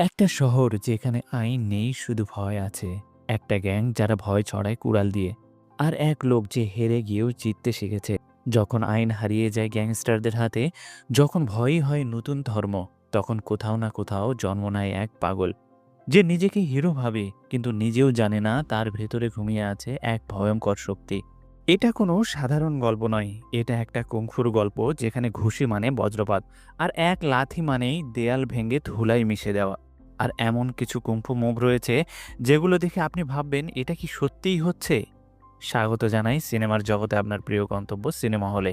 একটা শহর যেখানে আইন নেই, শুধু ভয় আছে। একটা গ্যাং যারা ভয় ছড়ায় কুড়াল দিয়ে। আর এক লোক যে হেরে গিয়েও জিততে শিখেছে। যখন আইন হারিয়ে যায় গ্যাংস্টারদের হাতে, যখন ভয়ই হয় নতুন ধর্ম, তখন কোথাও না কোথাও জন্ম নেয় এক পাগল। যে নিজেকে হিরো ভাবে, কিন্তু নিজেও জানে না তার ভেতরে ঘুমিয়ে আছে এক ভয়ঙ্কর শক্তি। এটা কোনো সাধারণ গল্প নয়। এটা একটা কুংফুর গল্প যেখানে ঘুষি মানে বজ্রপাত, আর এক লাথি মানেই দেয়াল ভেঙে ধুলাই মিশে দেওয়া। আর এমন কিছু কুম্ফু মুভ রয়েছে যেগুলো দেখে আপনি ভাববেন, এটা কি সত্যিই হচ্ছে? স্বাগত জানাই সিনেমার জগতে আপনার প্রিয় গন্তব্য সিনেমা হলে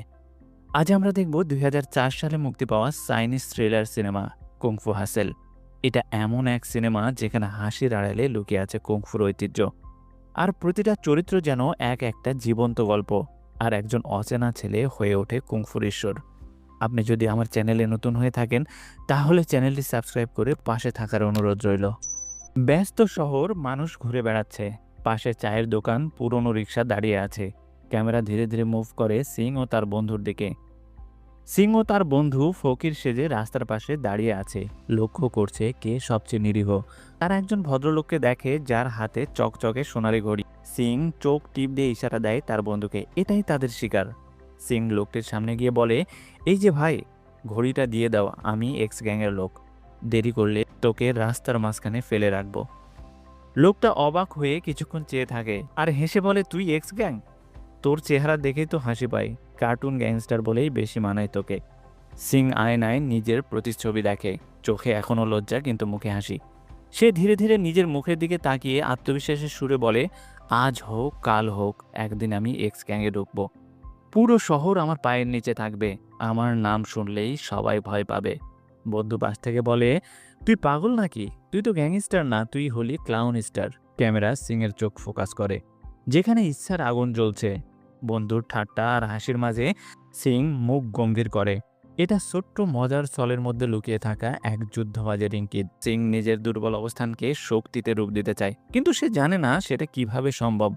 আজ আমরা দেখব দুই হাজার চার সালে মুক্তি পাওয়া Chinese thriller cinema, Kung Fu Hustle. এটা এমন এক সিনেমা যেখানে হাসির আড়ালে লুকিয়ে আছে কুংফুর ঐতিহ্য। আর প্রতিটা চরিত্র যেন এক একটা জীবন্ত গল্প আর একজন অচেনা ছেলে হয়ে ওঠে কুংফুর ঈশ্বর। আপনি যদি আমার চ্যানেলে নতুন হয়ে থাকেন, তাহলে চ্যানেলটি সাবস্ক্রাইব করে পাশে থাকার অনুরোধ রইল। ব্যস্ত শহর মানুষ ঘুরে বেড়াচ্ছে। পাশে চায়ের দোকান, পুরনো রিক্সা দাঁড়িয়ে আছে। ক্যামেরা ধীরে ধীরে মুভ করে সিং ও তার বন্ধুর দিকে। সিং ও তার বন্ধু ফকির সেজে রাস্তার পাশে দাঁড়িয়ে আছে। লক্ষ্য করছে কে সবচেয়ে নিরীহ। তারা একজন ভদ্রলোককে দেখে, যার হাতে চকচকে সোনালি ঘড়ি। সিং চোখ টিপ দিয়ে ইশারা দেয় তার বন্ধুকে। এটাই তাদের শিকার। সিং লোকটির সামনে গিয়ে বলে এই যে ভাই, ঘড়িটা দিয়ে দাও, আমি এক্স গ্যাংয়ের লোক। দেরি করলে তোকে রাস্তার মাঝখানে ফেলে রাখব। লোকটা অবাক হয়ে কিছুক্ষণ চেয়ে থাকে, আর হেসে বলে, তুই এক্স গ্যাং তোর চেহারা দেখেই তো হাসি পাই। কার্টুন গ্যাংস্টার বলেই বেশি মানায় তোকে। সিং আয়নায় নিজের প্রতিচ্ছবি দেখে। চোখে এখনও লজ্জা, কিন্তু মুখে হাসি। সে ধীরে ধীরে নিজের মুখের দিকে তাকিয়ে আত্মবিশ্বাসের সুরে বলে, আজ হোক, কাল হোক, একদিন আমি এক্স গ্যাংয়ে ঢুকবো। পুরো শহর আমার পায়ের নিচে থাকবে। আমার নাম শুনলেই সবাই ভয় পাবে। বন্ধু পাশ থেকে বলে, তুই পাগল নাকি? তুই তো গ্যাংস্টার না, তুই হলি ক্লাউন স্টার ক্যামেরা সিংয়ের চোখ ফোকাস করে। যেখানে ইচ্ছার আগুন জ্বলছে। বন্ধুর ঠাট্টা আর হাসির মাঝে সিং মুখ গম্ভীর করে। এটা ছোট্ট মজার ছলের মধ্যে লুকিয়ে থাকা এক যুদ্ধবাজের ইঙ্কিত সিং নিজের দুর্বল অবস্থানকে শক্তিতে রূপ দিতে চায়, কিন্তু সে জানে না সেটা কীভাবে সম্ভব।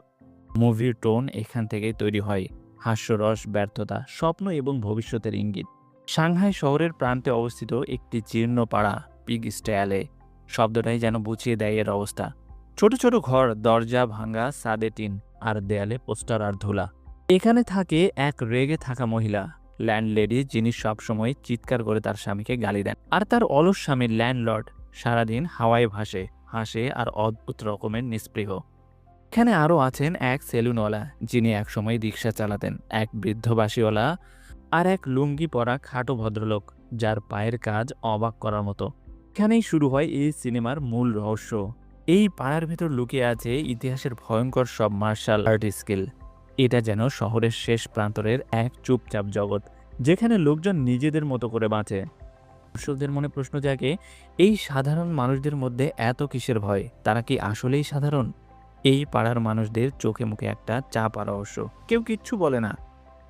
মুভির টোন এখান থেকেই তৈরি হয়। হাস্যরস, ব্যর্থতা, স্বপ্ন এবং ভবিষ্যতের ইঙ্গিত। সাংহাই শহরের প্রান্তে অবস্থিত একটি জীর্ণ পাড়া পিগ স্টাইলে শব্দটাই যেন বুঝিয়ে দেয় এর অবস্থা। ছোট ছোট ঘর, দরজা ভাঙা, সাদে টিন, আর দেয়ালে পোস্টার আর ধুলা। এখানে থাকে এক রেগে থাকা মহিলা। ল্যান্ডলেডি, যিনি সবসময় চিৎকার করে তার স্বামীকে গালি দেন। আর তার অলস স্বামী ল্যান্ডলর্ড সারাদিন হাওয়ায় ভাসে, হাসে আর অদ্ভুত রকমের নিস্পৃহ। এখানে আরও আছেন এক সেলুনওয়ালা, যিনি একসময় রিক্সা চালাতেন, এক বৃদ্ধবাসীওয়ালা আর এক লুঙ্গি পরা খাটো ভদ্রলোক, যার পায়ের কাজ অবাক করার মতো। এখানেই শুরু হয় এই সিনেমার মূল রহস্য। এই পাড়ার ভেতর লুকিয়ে আছে ইতিহাসের ভয়ঙ্কর সব মার্শাল আর্ট স্কিল। এটা যেন শহরের শেষ প্রান্তরের এক চুপচাপ জগৎ, যেখানে লোকজন নিজেদের মতো করে বাঁচে। দর্শকদের মনে প্রশ্ন জাগে, এই সাধারণ মানুষদের মধ্যে এত কিসের ভয়? তারা কি আসলেই সাধারণ? এই পাড়ার মানুষদের চোখে মুখে একটা চাপা রহস্য। কেউ কিচ্ছু বলে না,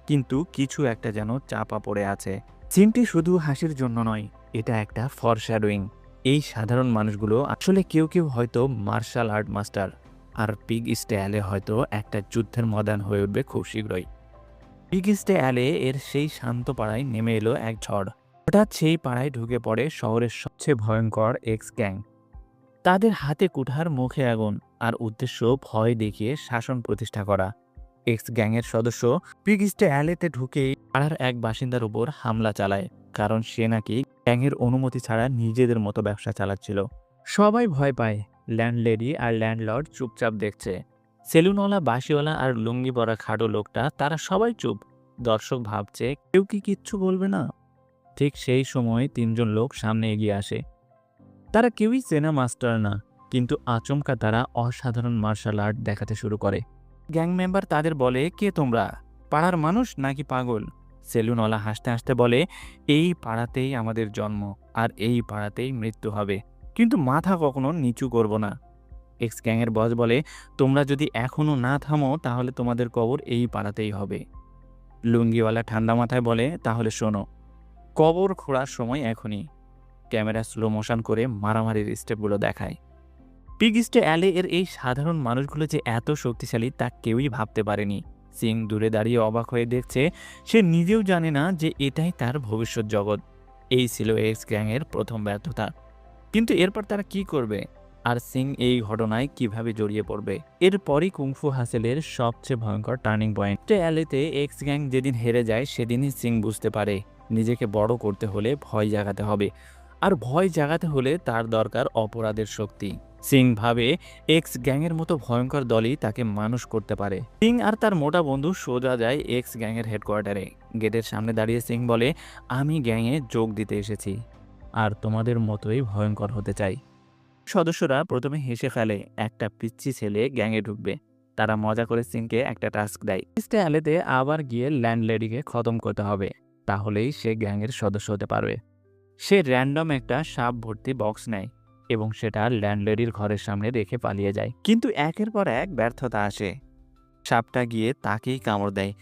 কিন্তু কিছু একটা যেন চাপা পড়ে আছে। সিনটি শুধু হাসির জন্য নয়, এটা একটা ফরশ্যাডোয়িং এই সাধারণ মানুষগুলো আসলে কেউ কেউ হয়তো মার্শাল আর্ট মাস্টার, আর পিগ স্টাইলে হয়তো একটা যুদ্ধের ময়দান হয়ে উঠবে খুব শীঘ্রই। পিগ স্টাইলে এর সেই শান্ত পাড়ায় নেমে এলো এক ঝড়। হঠাৎ সেই পাড়ায় ঢুকে পড়ে শহরের সবচেয়ে ভয়ঙ্কর এক্স গ্যাং। তাদের হাতে কুঠার মুখে আগুন। আর উদ্দেশ্য ভয় দেখিয়ে শাসন প্রতিষ্ঠা করা। এক্স গ্যাংয়ের সদস্য পিগিস্টে অ্যালেতে ঢুকেই পাড়ার এক বাসিন্দার উপর হামলা চালায়, কারণ সে নাকি গ্যাংয়ের অনুমতি ছাড়া নিজেদের মতো ব্যবসা চালাচ্ছিল। সবাই ভয় পায়, ল্যান্ডলেডি আর ল্যান্ডলর্ড চুপচাপ দেখছে। সেলুনওয়ালা বাসিওয়ালা আর লুঙ্গি পরা খাটো লোকটা, তারা সবাই চুপ। দর্শক ভাবছে, কেউ কি কিচ্ছু বলবে না? ঠিক সেই সময় তিনজন লোক সামনে এগিয়ে আসে। তারা কেউই চেনা মাস্টার না। কিন্তু আচমকা তারা অসাধারণ মার্শাল আর্ট দেখাতে শুরু করে। গ্যাং মেম্বার তাদের বলে, কে তোমরা? পাড়ার মানুষ নাকি পাগল? সেলুনওয়ালা হাসতে হাসতে বলে, এই পাড়াতেই আমাদের জন্ম, আর এই পাড়াতেই মৃত্যু হবে। কিন্তু মাথা কখনো নিচু করব না। এক্স গ্যাংয়ের বস বলে, তোমরা যদি এখনও না থামো, তাহলে তোমাদের কবর এই পাড়াতেই হবে। লুঙ্গিওয়ালা ঠান্ডা মাথায় বলে, তাহলে শোনো, কবর খোঁড়ার সময় এখনই। ক্যামেরা স্লো মোশন করে মারামারির স্টেপগুলো দেখায়। পিগিস্টে অ্যালে এর এই সাধারণ মানুষগুলো যে এত শক্তিশালী তা কেউই ভাবতে পারেনি। সিং দূরে দাঁড়িয়ে অবাক হয়ে দেখছে, সে নিজেও জানে না যে এটাই তার ভবিষ্যৎ জগৎ। এই ছিল এক্স গ্যাংয়ের প্রথম ব্যর্থতা। কিন্তু এরপর তারা কি করবে? আর সিং এই ঘটনায় কীভাবে জড়িয়ে পড়বে? এরপরই কুংফু হাসেলের সবচেয়ে ভয়ঙ্কর টার্নিং পয়েন্ট। অ্যালেতে এক্স গ্যাং যেদিন হেরে যায়, সেদিনই সিং বুঝতে পারে নিজেকে বড় করতে হলে ভয় জাগাতে হবে। আর ভয় জাগাতে হলে তার দরকার অপরাধের শক্তি। সিং ভাবে এক্স গ্যাংয়ের মতো ভয়ঙ্কর দলই তাকে মানুষ করতে পারে। সিং আর তার মোটা বন্ধু সোজা যায় এক্স গ্যাংয়ের হেডকোয়ার্টারে। গেটের সামনে দাঁড়িয়ে সিং বলে, আমি গ্যাংয়ে যোগ দিতে এসেছি। আর তোমাদের মতোই ভয়ঙ্কর হতে চাই। সদস্যরা প্রথমে হেসে ফেলে, একটা পিচ্ছি ছেলে গ্যাংয়ে ঢুকবে। তারা মজা করে সিংকে একটা টাস্ক দেয়। অ্যালেতে আবার গিয়ে ল্যান্ডলেডিকে খতম করতে হবে। তাহলেই সে গ্যাংয়ের সদস্য হতে পারবে। সে র্যান্ডম একটা সাপ ভর্তি বক্স নেয়। এবং সেটা ল্যান্ডলেডির ঘরের সামনে রেখে পালিয়ে যায়। কিন্তু একের পর এক ব্যর্থতা আসে। সাপটা গিয়ে তাকেই কামড় দেয়।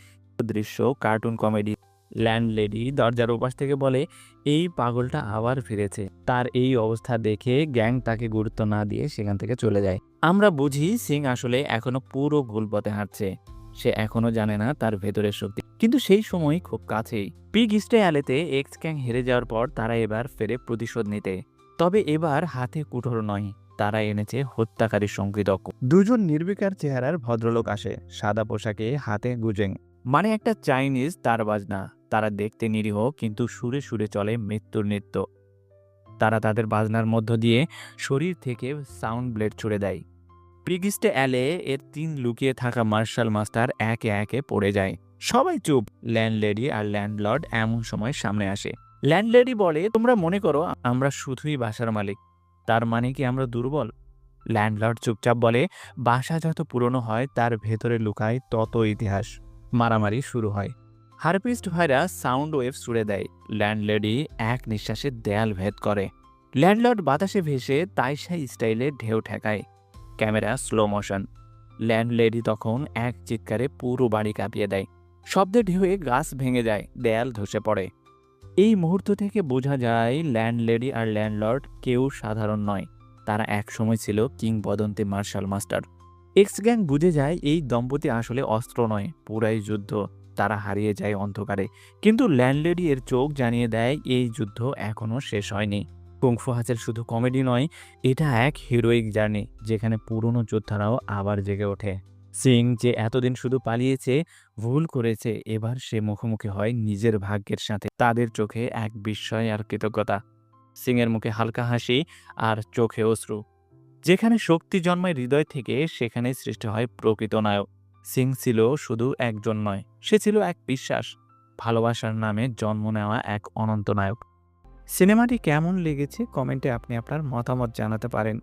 দৃশ্য কার্টুন কমেডি। ল্যান্ডলেডি দরজার ওপাশ থেকে বলে, এই পাগলটা আবার ফিরেছে। তার এই অবস্থা দেখে গ্যাং তাকে গুরুত্ব না দিয়ে সেখান থেকে চলে যায়। আমরা বুঝি সিং আসলে এখনও পুরো ভুল পথে হাঁটছে। সে এখনও জানে না তার ভেতরের শক্তি। কিন্তু সেই সময় খুব কাছেই। পিগ ইস্টে অ্যালেতে এক্স গ্যাং হেরে যাওয়ার পর তারা এবার ফেরে প্রতিশোধ নিতে। তবে এবার হাতে কুঠোর নয় তারা এনেছে হত্যাকারী সংকৃতক দুজন নির্বিকার চেহারার ভদ্রলোক আসে সাদা পোশাকে হাতে গুজেং। মানে একটা চাইনিজ তার বাজনা তারা দেখতে নিরীহ কিন্তু সুরে সুরে চলে মৃত্যুর নৃত্য। তারা তাদের বাজনার মধ্য দিয়ে শরীর থেকে সাউন্ড ব্লেড ছুড়ে দেয়। প্রিগিস্টে অ্যালে এর তিন লুকিয়ে থাকা মার্শাল মাস্টার একে একে পড়ে যায়। সবাই চুপ ল্যান্ডলেডি আর ল্যান্ডলর্ড এমন সময় সামনে আসে। ল্যান্ডলেডি বলে, তোমরা মনে করো আমরা শুধুই বাসার মালিক। তার মানে কি আমরা দুর্বল? ল্যান্ডলর্ড চুপচাপ বলে, বাসা যত পুরনো হয়, তার ভেতরে লুকায় তত ইতিহাস মারামারি শুরু হয়। হারপিস্ট ভাইরাস সাউন্ড ওয়েভ ছুড়ে দেয়। ল্যান্ডলেডি এক নিঃশ্বাসে দেয়াল ভেদ করে। ল্যান্ডলর্ড বাতাসে ভেসে তাইশাই স্টাইলে ঢেউ ঠেকায়। ক্যামেরা স্লো মোশন ল্যান্ডলেডি তখন এক চিৎকারে পুরো বাড়ি কাঁপিয়ে দেয়। শব্দে ঢেউয়ে গাছ ভেঙে যায়, দেয়াল ধসে পড়ে। এই মুহূর্ত থেকে বোঝা যায়, ল্যান্ডলেডি আর ল্যান্ডলর্ড কেউ সাধারণ নয়। তারা একসময় ছিল কিংবদন্তি মার্শাল মাস্টার। এক্স গ্যাং বুঝে যায়, এই দম্পতি আসলে অস্ত্র নয়, পুরাই যুদ্ধ। তারা হারিয়ে যায় অন্ধকারে। কিন্তু ল্যান্ডলেডি এর চোখ জানিয়ে দেয়, এই যুদ্ধ এখনও শেষ হয়নি। কুংফু হাসের শুধু কমেডি নয়, এটা এক হিরোইক জার্নি যেখানে পুরনো যোদ্ধারাও আবার জেগে ওঠে। সিং যে এতদিন শুধু পালিয়েছে, ভুল করেছে, এবার সে মুখোমুখি হয় নিজের ভাগ্যের সাথে। তাদের চোখে এক বিস্ময় আর কৃতজ্ঞতা। সিংয়ের মুখে হালকা হাসি আর চোখে অশ্রু। যেখানে শক্তি জন্মায় হৃদয় থেকে সেখানে সৃষ্টি হয় প্রকৃত নায়ক। সিং ছিল শুধু একজন নয়, সে ছিল এক বিশ্বাস। ভালোবাসার নামে জন্ম নেওয়া এক অনন্ত নায়ক। সিনেমাটি কেমন লেগেছে কমেন্টে আপনি আপনার মতামত জানাতে পারেন।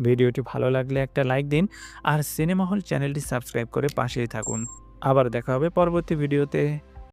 ভিডিওটি ভালো লাগলে একটা লাইক দিন আর সিনেমা হল চ্যানেলটি সাবস্ক্রাইব করে পাশেই থাকুন। আবার দেখা হবে পরবর্তী ভিডিওতে।